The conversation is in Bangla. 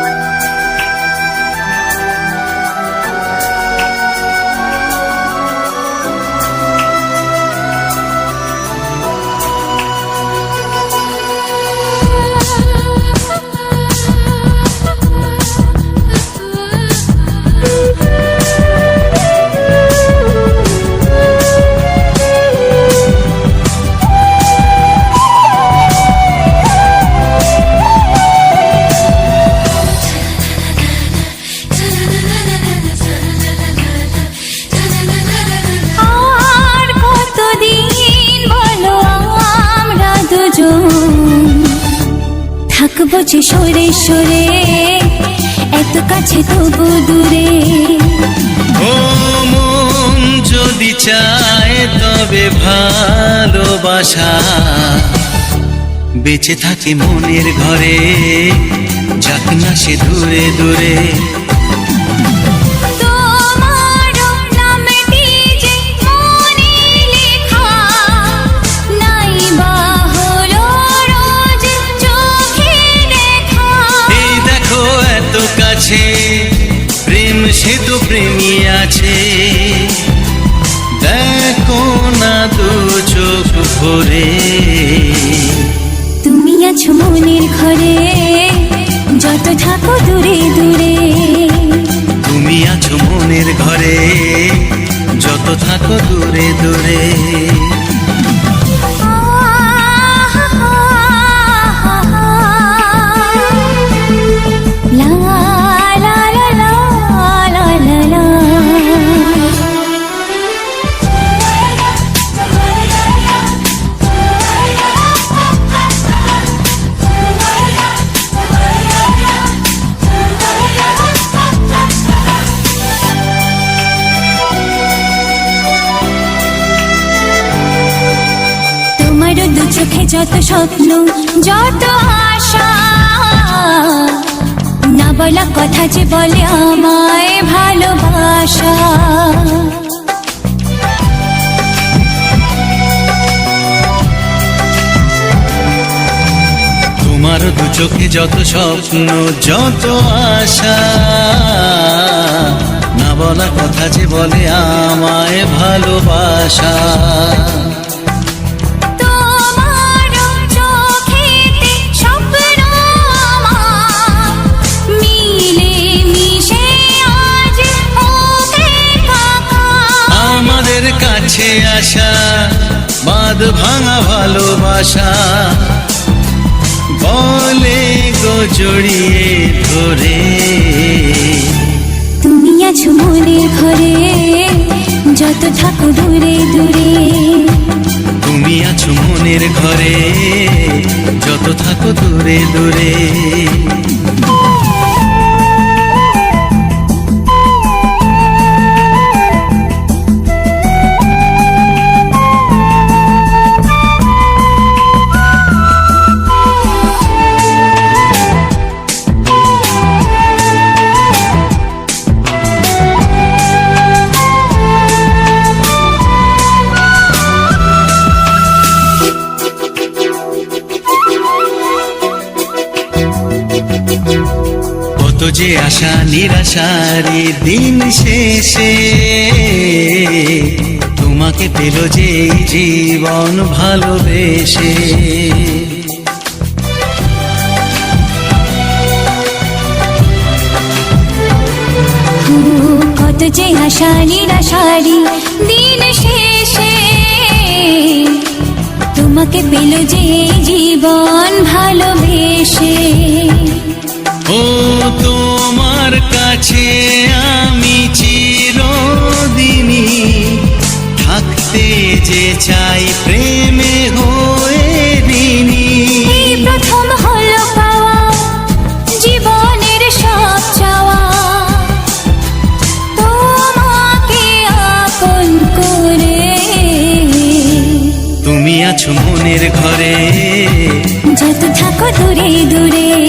Bye. থাকব সরে সরে, এত কাছে তবু দূরে। ও মন যদি চায় তবে ভালোবাসা। বেঁচে থাকি মনের ঘরে, যাক না সে দূরে দূরে। ভরে তুমি আছো মনের ঘরে যত থাকো দূরে দূরে। তুমি আছো মনের ঘরে যত থাকো দূরে দূরে। চোখে যত স্বপ্ন, যত আশা, না বলা কথা যে বলে আমায় ভালোবাসা। তোমার দু চোখে যত স্বপ্ন, যত আশা, না বলা কথা যে বলে আমায় ভালোবাসা। আসা বাঁধ ভাঙা ভালোবাসা। বলে গো জড়িয়ে ধরে। তুমি আছো মনের ঘরে যত থাকো দূরে দূরে। তুমি আছো মনের ঘরে যত থাকো দূরে দূরে। যে আশা নিরাশারি দিন শেষে, তোমাকে পেল যে জীবন ভালোবেসে কত যে আশা নিরাশারি দিন শেষে, তোমাকে পেল যে জীবন কাছে আমি চিরদিনই থাকতে যে চাই প্রেমে হয়ে ঋণী। প্রথম হলো পাওয়া জীবনের সব চাওয়া। তোমাকে আপন করে। তুমি আছো মনের ঘরে। যত থাকো দূরে দূরে।